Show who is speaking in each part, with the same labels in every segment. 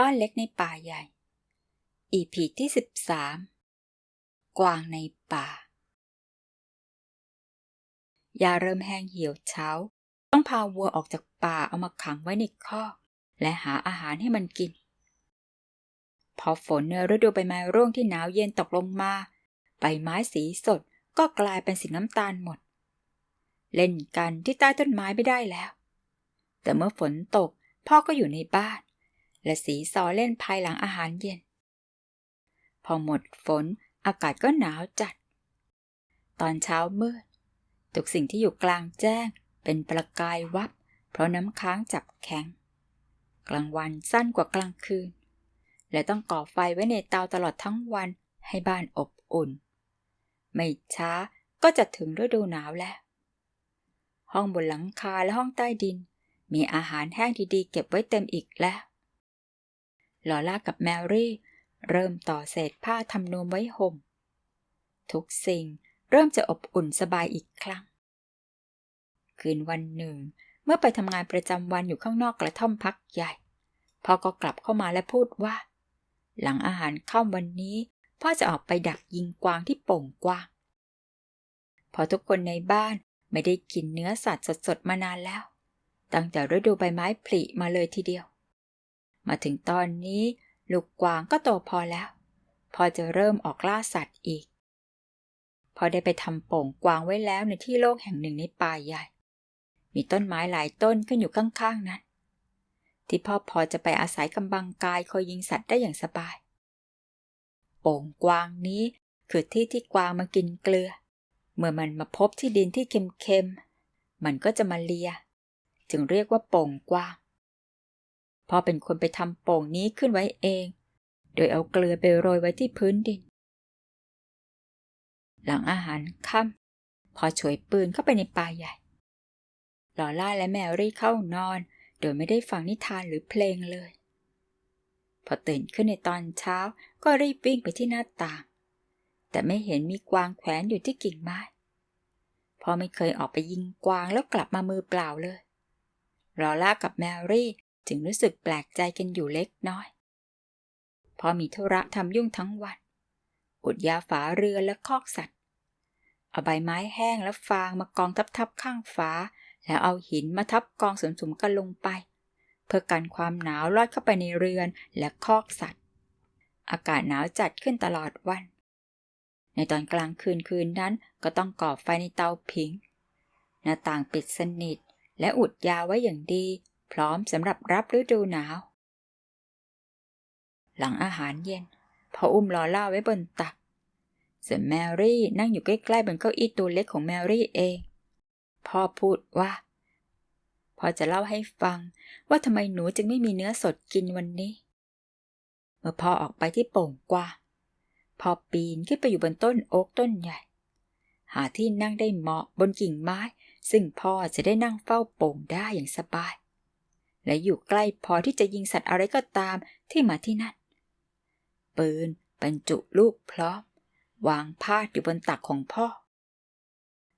Speaker 1: บ้านเล็กในป่าใหญ่ EP ที่ 13 กวางในป่า ยาเริ่มแห้งเหี่ยวเช้า ต้องพาวัวออกจากป่าเอามาขังไว้ในคอก และหาอาหารให้มันกิน พอฝนในฤดูใบไม้ร่วงที่หนาวเย็นตกลงมา ใบไม้สีสดก็กลายเป็นสีน้ำตาลหมด เล่นกันที่ใต้ต้นไม้ไม่ได้แล้ว แต่เมื่อฝนตกพ่อก็อยู่ในบ้าน และสีซอเล่นภายหลังอาหารเย็น พอหมดฝนอากาศก็หนาวจัด ตอนเช้ามืดทุกสิ่งที่อยู่กลางแจ้งเป็นประกายวับ เพราะน้ำค้างจับแข็ง กลางวันสั้นกว่ากลางคืน และต้องก่อไฟไว้ในเตาตลอดทั้งวันให้บ้านอบอุ่น ไม่ช้าก็จะถึงฤดูหนาวแล้ว ห้องบนหลังคาและห้องใต้ดิน มีอาหารแห้งดีๆ เก็บไว้เต็มอีกแล้ว ลอล่ากับแมรี่ เริ่มต่อเศษผ้าทำนวมไว้ห่ม ทุกสิ่งเริ่มจะอบอุ่นสบายอีกครั้ง คืนวันหนึ่ง เมื่อไปทำงานประจำวันอยู่ข้างนอกกระท่อมพักใหญ่พ่อก็กลับเข้ามาและพูดว่า หลังอาหารค่ำวันนี้ พ่อจะออกไปดักยิงกวางที่โป่งกวาง พอทุกคนในบ้านไม่ได้กินเนื้อสัตว์สดๆมานานแล้ว ตั้งแต่ฤดูใบไม้ผลิมาเลยทีเดียว มาถึงตอนนี้ลูกกวางก็โตพอแล้ว พอจะเริ่มออกล่าสัตว์อีก พอได้ไปทำโป่งกวางไว้แล้วในที่โล่งแห่งหนึ่งในป่าใหญ่ มีต้นไม้หลายต้นขึ้นอยู่ข้างๆนั้น ที่พ่อพอจะไปอาศัยกำบังกายคอยยิงสัตว์ได้อย่างสบาย โป่งกวางนี้คือที่ที่กวางมากินเกลือ เมื่อมันมาพบที่ดินที่เค็มๆ มันก็จะมาเลีย จึงเรียกว่าโป่งกวาง พ่อเป็นคนไปทำโป่งนี้ขึ้นไว้เอง โดยเอาเกลือไปโรยไว้ที่พื้นดิน หลังอาหารค่ำพอฉวยปืนเข้าไปในป่าใหญ่ ลอล่าและแมรี่เข้านอน โดยไม่ได้ฟังนิทานหรือเพลงเลย พอตื่นขึ้นในตอนเช้าก็รีบวิ่งไปที่หน้าต่าง แต่ไม่เห็นมีกวางแขวนอยู่ที่กิ่งไม้พ่อไม่เคยออกไปยิงกวางแล้วกลับมามือเปล่าเลยลอล่ากับแมรี่ จึงรู้สึกแปลกใจกันอยู่เล็กน้อย พอมีธุระทำยุ่งทั้งวัน อุดยาฝาเรือและคอกสัตว์ เอาใบไม้แห้งและฟางมากองทับๆข้างฝาแล้วเอาหินมาทับกองสมๆกันลงไป เพื่อกันความหนาวลอดเข้าไปในเรือนและคอกสัตว์ อากาศหนาวจัดขึ้นตลอดวัน ในตอนกลางคืนคืนนั้นก็ต้องก่อไฟในเตาผิง หน้าต่างปิดสนิทและอุดยาไว้อย่างดี พร้อมสำหรับรับฤดูหนาว หลังอาหารเย็นพออุ้มลอล่าไว้บนตัก ส่วนแมรี่นั่งอยู่ใกล้ๆบนเก้าอี้ตัวเล็กของแมรี่เอง พ่อพูดว่า พอจะเล่าให้ฟังว่าทำไมหนูจึงไม่มีเนื้อสดกินวันนี้ เมื่อพ่อออกไปที่โป่งกว้าพ่อปีนขึ้นไปอยู่บนต้นโอ๊กต้นใหญ่ หาที่นั่งได้เหมาะบนกิ่งไม้ ซึ่งพ่อจะได้นั่งเฝ้าโป่งได้อย่างสบาย และอยู่ใกล้พอที่จะยิงสัตว์อะไรก็ตามที่มาที่นั่น ปืนบรรจุลูกพร้อม วางพาดอยู่บนตักของพ่อ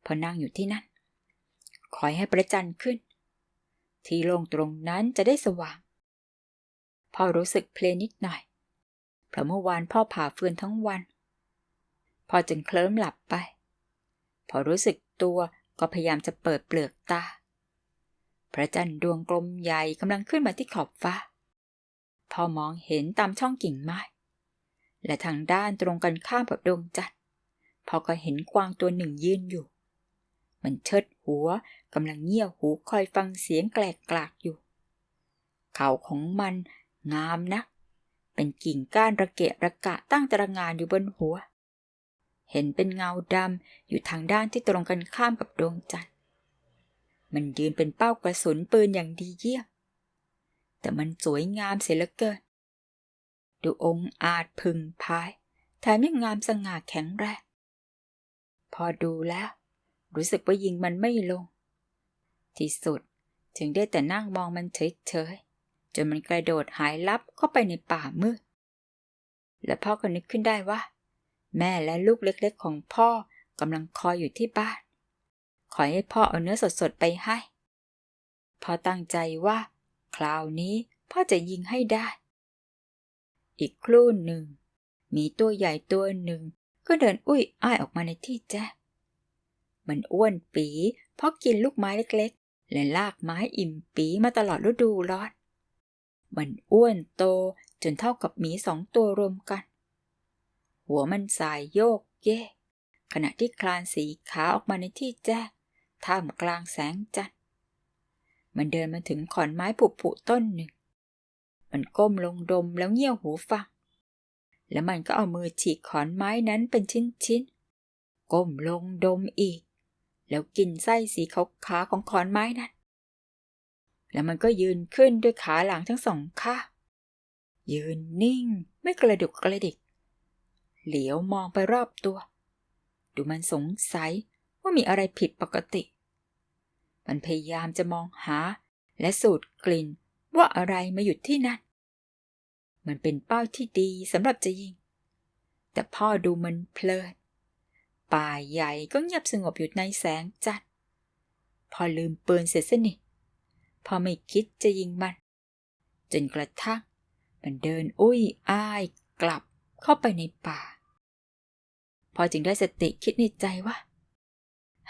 Speaker 1: พอนั่งอยู่ที่นั่น คอยให้ประจันขึ้น ที่โล่งตรงนั้นจะได้สว่าง พ่อรู้สึกเพลนิดหน่อย เพราะเมื่อวานพ่อผ่าฟืนทั้งวัน พ่อจึงเคลิ้มหลับไป พอรู้สึกตัวก็พยายามจะเปิดเปลือกตา พระจันทร์ดวงกลมใหญ่กำลังขึ้นมาที่ขอบฟ้า พอมองเห็นตามช่องกิ่งไม้ และทางด้านตรงกันข้ามกับดวงจันทร์พอก็เห็นกวางตัวหนึ่งยืนอยู่ มันเชิดหัวกำลังเงี่ยวหูคอยฟังเสียงแกลกกลากอยู่ เขาของมันงามนักเป็นกิ่งก้านระเกะระกะตั้งตระงานอยู่บนหัว เห็นเป็นเงาดำอยู่ทางด้านที่ตรงกันข้ามกับดวงจันทร์ มันยืนเป็นเป้ากระสุนปืนอย่างดีเยี่ยม แต่มันสวยงามเสียเหลือเกิน ดูองค์อาจพึงพาย แถมยังงามสง่าแข็งแรง พอดูแล้ว รู้สึกว่ายิงมันไม่ลง ที่สุดถึงได้แต่นั่งมองมันเฉยๆ จนมันกระโดดหายลับเข้าไปในป่ามืด และพ่อก็นึกขึ้นได้ว่า แม่และลูกเล็กๆของพ่อกำลังคอยอยู่ที่บ้าน ขอให้พ่อเอาเนื้อสดๆไปให้พ่อตั้งใจว่า คราวนี้พ่อจะยิงให้ได้ อีกครู่หนึ่ง มีตัวใหญ่ตัวหนึ่ง ก็เดินอุ้ยอ้ายออกมาในที่แจ้งมันอ้วนปีเพราะกินลูกไม้เล็กๆ และลากไม้อิ่มปีมาตลอดฤดูร้อน มันอ้วนโตจนเท่ากับหมีสองตัวรวมกัน หัวมันสายโยกเยกขณะที่คลานสีขาออกมาในที่แจ้ง ท่ามกลางแสงจันทร์มันเดินมาถึงขอนไม้ผุผุต้นหนึ่ง มันก้มลงดมแล้วเงี่ยวหูฟัง แล้วมันก็เอามือฉีกขอนไม้นั้นเป็นชิ้นๆ ก้มลงดมอีก แล้วกินไส้สีขาวขาของขอนไม้นั้น แล้วมันก็ยืนขึ้นด้วยขาหลังทั้งสองข้างยืนนิ่งไม่กระดุกกระดิก เหลียวมองไปรอบตัว ดูมันสงสัยว่ามีอะไรผิดปกติ มันพยายามจะมองหา และสูดกลิ่นว่าอะไรมาหยุดที่นั่น มันเป็นเป้าที่ดีสำหรับจะยิง แต่พ่อดูมันเพลินป่าใหญ่ก็เงียบสงบอยู่ในแสงจันทร์พอลืมปืนเสร็จสนิทพอไม่คิดจะยิงมัน จนกระทั่งมันเดินอุ้ยอ้ายกลับเข้าไปในป่า พอจึงได้สติคิดในใจว่า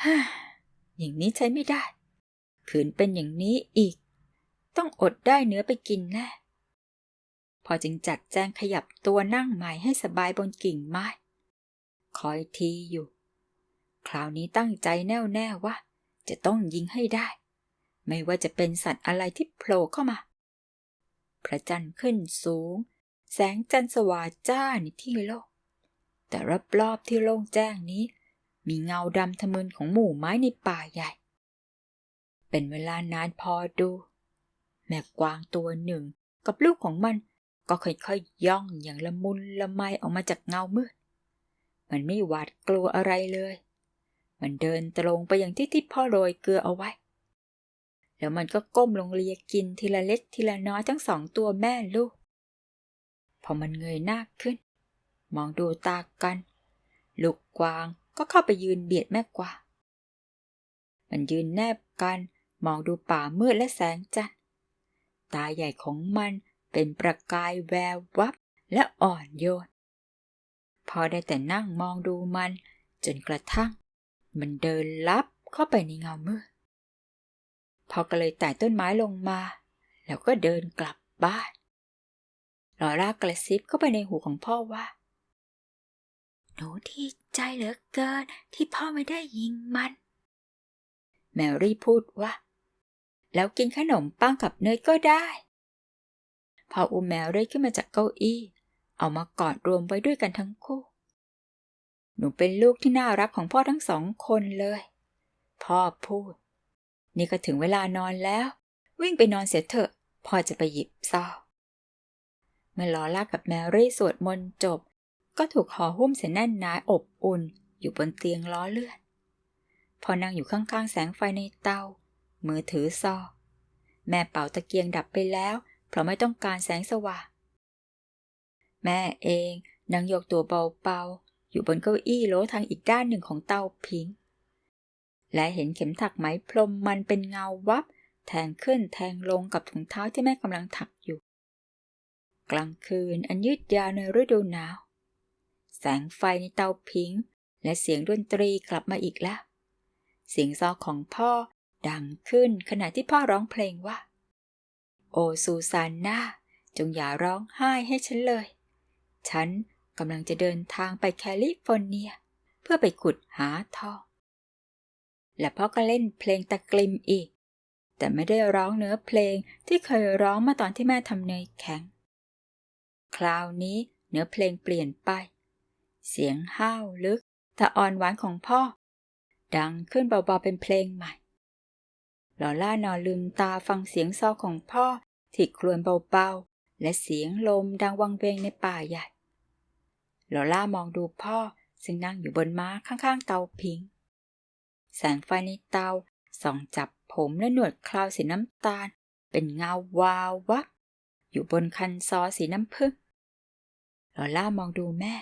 Speaker 1: ฮ่าอย่างนี้ใช้ไม่ได้ ขืนเป็นอย่างนี้อีก ต้องอดได้เนื้อไปกินแน่พอจึงจัดแจงขยับตัวนั่งใหม่ให้สบายบนกิ่งไม้ คอยทีอยู่ คราวนี้ตั้งใจแน่วแน่ว่า จะต้องยิงให้ได้ ไม่ว่าจะเป็นสัตว์อะไรที่โผล่เข้ามา พระจันทร์ขึ้นสูง แสงจันทร์สว่างจ้าในที่โลก แต่รอบๆที่โล่งแจ้งนี้ มีเงาดำทะมึนของหมู่ไม้ในป่าใหญ่ เป็นเวลานานพอดู แม่กวางตัวหนึ่ง กับลูกของมันก็ค่อยๆย่องอย่างละมุนละไมออกมาจากเงามืด มันไม่หวาดกลัวอะไรเลย มันเดินตรงไปอย่างที่ที่พ่อโรยเกลือเอาไว้ แล้วมันก็ก้มลงเลียกินทีละเล็กทีละน้อยทั้งสองตัวแม่ลูก พอมันเงยหน้าขึ้น มองดูตากัน ลูกกวางก็เข้าไปยืนเบียดแม่กว่ามันยืนแนบกัน มองดูป่ามืดและแสงจันทร์ตาใหญ่ของมันเป็นประกายแวววับและอ่อนโยน พอได้แต่นั่งมองดูมันจนกระทั่ง มันเดินลับเข้าไปในเงามืด พอก็เลยไต่ต้นไม้ลงมา แล้วก็เดินกลับบ้านลอร่ากระซิบเข้าไปในหูของพ่อว่า หนูที่ใจเหลือเกินที่พ่อไม่ได้ยิงมัน แมรี่พูดว่า แล้วกินขนมปังกับเนยก็ได้ พออุ้มแมรี่ขึ้นมาจากเก้าอี้ เอามากอดรวมไว้ด้วยกันทั้งคู่ หนูเป็นลูกที่น่ารักของพ่อทั้งสองคนเลย พ่อพูด นี่ก็ถึงเวลานอนแล้ว วิ่งไปนอนเสียเถอะ พ่อจะไปหยิบซอเมื่อลอล่ากับแมรี่สวดมนต์จบ ก็ถูกห่อหุ้มเสียแน่นหนาอบอุ่นอยู่บนเตียงล้อเลื่อน พอนั่งอยู่ข้างๆแสงไฟในเตา มือถือซอ แม่เป่าตะเกียงดับไปแล้ว เพราะไม่ต้องการแสงสว่าง แม่เองนั่งยกตัวเบาๆ อยู่บนเก้าอี้โลทางอีกด้านหนึ่งของเตาพิง และเห็นเข็มถักไหมพรมมันเป็นเงาวับ แทงขึ้นแทงลงกับถุงเท้าที่แม่กำลังถักอยู่ กลางคืนอันยืดยาวในฤดูหนาว แสงไฟในเตาพิง และเสียงดนตรีกลับมาอีกแล้วเสียงซอของพ่อ ดังขึ้นขณะที่พ่อร้องเพลงว่า โอซูซานนาจงอย่าร้องไห้ให้ฉันเลย ฉันกำลังจะเดินทางไปแคลิฟอร์เนีย เพื่อไปขุดหาทอง และพ่อก็เล่นเพลงตะกลิมอีก แต่ไม่ได้ร้องเนื้อเพลงที่เคยร้องมาตอนที่แม่ทำเนยแข็ง คราวนี้เนื้อเพลงเปลี่ยนไป เสียงห้าวลึกแต่อ่อนหวานของพ่อ ดังขึ้นเบาๆเป็นเพลงใหม่ ลอล่านอนลืมตาฟังเสียงซอของพ่อที่ครวญเบาๆ และเสียงลมดังวังเวงในป่าใหญ่ลอล่ามองดูพ่อซึ่งนั่งอยู่บนม้าข้างๆ เตาพิง แสงไฟในเตาส่องจับผมและหนวดคราวสีน้ำตาล เป็นเงาวาววับอยู่บนคันซอสีน้ำผึ้งลอล่ามองดูแม่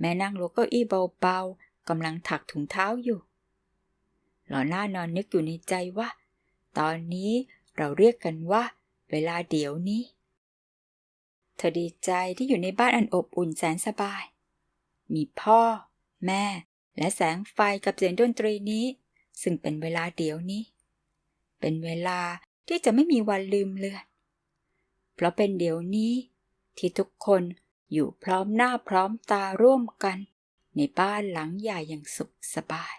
Speaker 1: แม่นั่งลงเก้าอี้เบาๆกำลังถักถุงเท้าอยู่ หลอหน้านอนนึกอยู่ในใจว่า ตอนนี้เราเรียกกันว่า เวลาเดี๋ยวนี้ เธอดีใจที่อยู่ในบ้านอันอบอุ่นแสนสบาย มีพ่อ แม่ และแสงไฟกับเสียงดนตรีนี้ ซึ่งเป็นเวลาเดี๋ยวนี้ เป็นเวลาที่จะไม่มีวันลืมเลือน เพราะเป็นเดี๋ยวนี้ที่ทุกคนอยู่พร้อมหน้าพร้อมตาร่วมกัน ในบ้านหลังใหญ่อย่างสุขสบาย